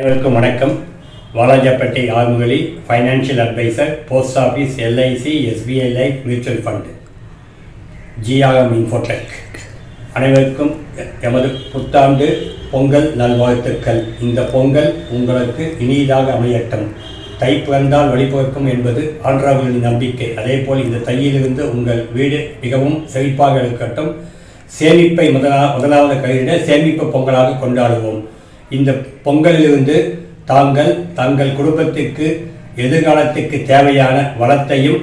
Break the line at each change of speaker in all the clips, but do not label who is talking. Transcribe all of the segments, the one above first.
அனைவருக்கும் வணக்கம். Walajapet ஆறுமுகலி financial advisor post office LIC SBI life mutual fund GRM Infotech அனைவருக்கும் எமது புத்தாண்டு பொங்கல் நல்வாழ்த்துக்கள். இந்த பொங்கல் உங்களுக்கு இனியதாக அமையட்டும். தை பிறந்தால் வழிபிறக்கும் என்பது ஆன்றாவர்களின் நம்பிக்கை. அதேபோல் இந்த தையிலிருந்து உங்கள் வீடு மிகவும் செழிப்பாக இருக்கட்டும். சேமிப்பை முதலா முதலாவது கையிட சேமிப்பு பொங்கலாக கொண்டாடுவோம். இந்த பொங்கலிலிருந்து தாங்கள் தங்கள் குடும்பத்திற்கு எதிர்காலத்துக்கு தேவையான வளத்தையும்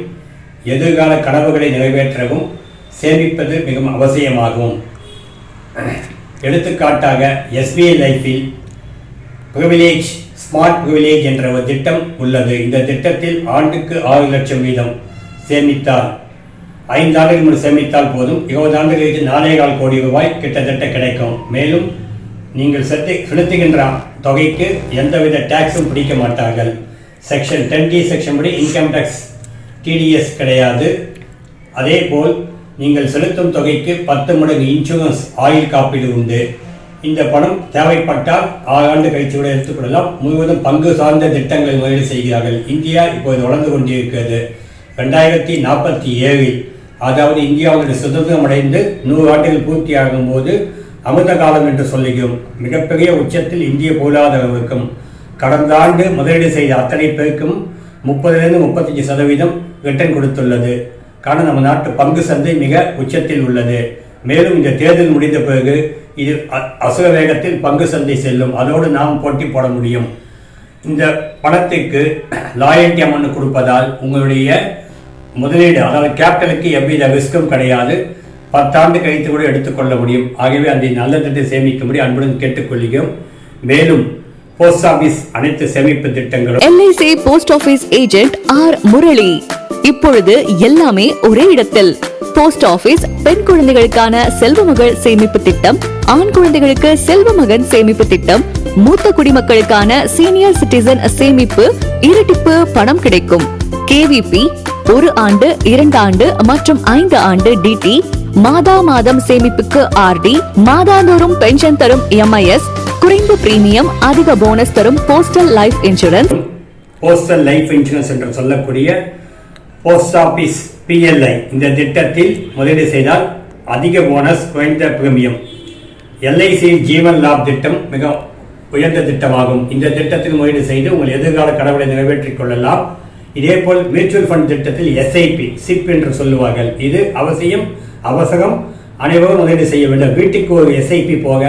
எதிர்கால கனவுகளை நிறைவேற்றவும் சேமிப்பது மிகவும் அவசியமாகும். எடுத்துக்காட்டாக எஸ்பிஐ லைஃபில் ப்ரிவிலேஜ் ஸ்மார்ட் ப்ரிவிலேஜ் என்ற ஒரு திட்டம் உள்ளது. இந்த திட்டத்தில் ஆண்டுக்கு ஆறு லட்சம் வீதம் சேமித்தால் ஐந்து ஆண்டுகள் முன் சேமித்தால் போதும். இருபது ஆண்டுகளுக்கு நாலே கால் கோடி ரூபாய் கிட்டத்தட்ட கிடைக்கும். மேலும் நீங்கள் செலுத்தி செலுத்துகின்ற தொகைக்கு எந்தவித டேக்ஸும் பிடிக்க மாட்டார்கள். செக்ஷன் டென் டி செக்ஷன் படி இன்கம் டேக்ஸ் டிடிஎஸ் கிடையாது. அதே போல் நீங்கள் செலுத்தும் தொகைக்கு பத்து மடங்கு இன்சூரன்ஸ் ஆயுள் காப்பீடு உண்டு. இந்த பணம் தேவைப்பட்டால் ஆறு ஆண்டு கழிச்சு கூட எடுத்துக்கொள்ளலாம் முழுவதும் பங்கு சார்ந்த திட்டங்களை முதலீடு செய்கிறார்கள். இந்தியா இப்போது வளர்ந்து கொண்டிருக்கிறது. ரெண்டாயிரத்தி நாற்பத்தி ஏழில் அதாவது இந்தியாவுடைய சுதந்திரம் அடைந்து நூறு ஆண்டுகள் பூர்த்தியாகும் போது அமிர்த காலம் என்று சொல்லியும் மிகப்பெரிய உச்சத்தில் இந்திய பொருளாதாரத்திற்கும் கடந்த ஆண்டு முதலீடு செய்த அத்தனை பேருக்கும் முப்பதிலிருந்து முப்பத்தஞ்சு சதவீதம் ரிட்டர்ன் கொடுத்துள்ளது. காரணம் நம்ம நாட்டு பங்கு சந்தை மிக உச்சத்தில் உள்ளது. மேலும் இந்த தேர்தல் முடிந்த பிறகு இது அ- அசுர வேகத்தில் பங்கு சந்தை செல்லும். அதோடு நாம் போட்டி போட முடியும். இந்த பணத்துக்கு லாயல்டி அமௌண்ட் கொடுப்பதால் உங்களுடைய முதலீடு அதாவது கேபிட்டலுக்கு எவ்வித ரிஸ்க்கும் கிடையாது. பத்தாண்டு கழித்து கூட எடுத்துக்கொள்ள முடியும். ஆகவே அந்த நல்ல திட்டத்தை சேமிக்கும்படி அன்புடன் கேட்டுக்கொள்கிறோம். மேலும் போஸ்ட் ஆபீஸ் அனைத்து சேமிப்பு திட்டங்களும்
LIC post office agent R Murali. இப்பொழுது எல்லாமே ஒரே இடத்தில். போஸ்ட் ஆபீஸ் பெண் குழந்தைகளுக்கான செல்வமகள் சேமிப்பு திட்டம் ஆண் குழந்தைகளுக்கு செல்வமகன் சேமிப்பு திட்டம் மூத்த குடிமக்களுக்கான சீனியர் சிட்டிசன் சேமிப்பு இரட்டிப்பு பணம் கிடைக்கும். கேவிபி ஒரு ஆண்டு இரண்டு ஆண்டு மற்றும் ஐந்து ஆண்டு டிடி மாதா மாதம் சேமிப்புக்கு ஆர்டி மாதாந்தோறும் பென்ஷன் தரும் எம்ஐஎஸ் குறைந்த பிரீமியம் அதிக போனஸ் தரும் postal life insurance
postal life insurance என்று சொல்லக்கூடிய போஸ்ட் ஆபீஸ் பிஎல்ஐ இந்த திட்டத்தில் முதலீடு செய்தால் அதிக போனஸ் குறைந்த பிரீமியம் எல்ஐசி ஜீவன் லாப் திட்டம் மிக உயர்ந்த திட்டமாகும். இந்த திட்டத்தில் முதலீடு செய்து உங்கள் எதிர்கால கடவுளை நிறைவேற்றிக் கொள்ளலாம். இதேபோல் மியூச்சுவல் ஃபண்ட் திட்டத்தில் எஸ்ஐபி சிப் என்று சொல்லுவார்கள். இது அவசியம். அவசரம் அனைவரும் முதலீடு செய்ய வேண்டும். வீட்டுக்கு ஒரு எஸ்ஐபி போக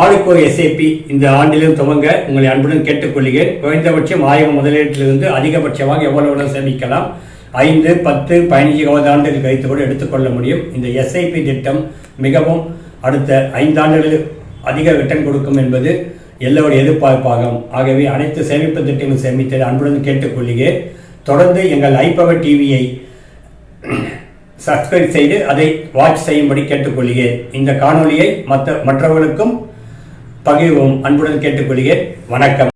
ஆளுக்கு ஒரு எஸ்ஐபி இந்த ஆண்டிலும் துவங்க உங்களை அன்புடன் கேட்டுக்கொள்கிறேன். குறைந்தபட்சம் ஆயிரம் முதலீட்டிலிருந்து அதிகபட்சமாக எவ்வளவு சேமிக்கலாம்? ஐந்து பத்து பதினஞ்சு இருபது ஆண்டுகள் கழித்து கூட எடுத்துக்கொள்ள முடியும். இந்த எஸ்ஐபி திட்டம் மிகவும் அடுத்த ஐந்தாண்டுகளில் அதிக ரிட்டர்ன் கொடுக்கும் என்பது எல்லோருடைய எதிர்பார்ப்பாகும். ஆகவே அனைத்து சேமிப்பு திட்டங்களும் சேமித்தது அன்புடன் கேட்டுக்கொள்கிறேன். தொடர்ந்து எங்கள் ஐபவர் டிவியை சப்ஸ்கிரைப் செய்து அதை வாட்ச் செய்யும்படி கேட்டுக்கொள்கிறேன். இந்த காணொளியை மற்ற மற்றவர்களுக்கும் பகிர்வும் அன்புடன் கேட்டுக்கொள்கிறேன். வணக்கம்.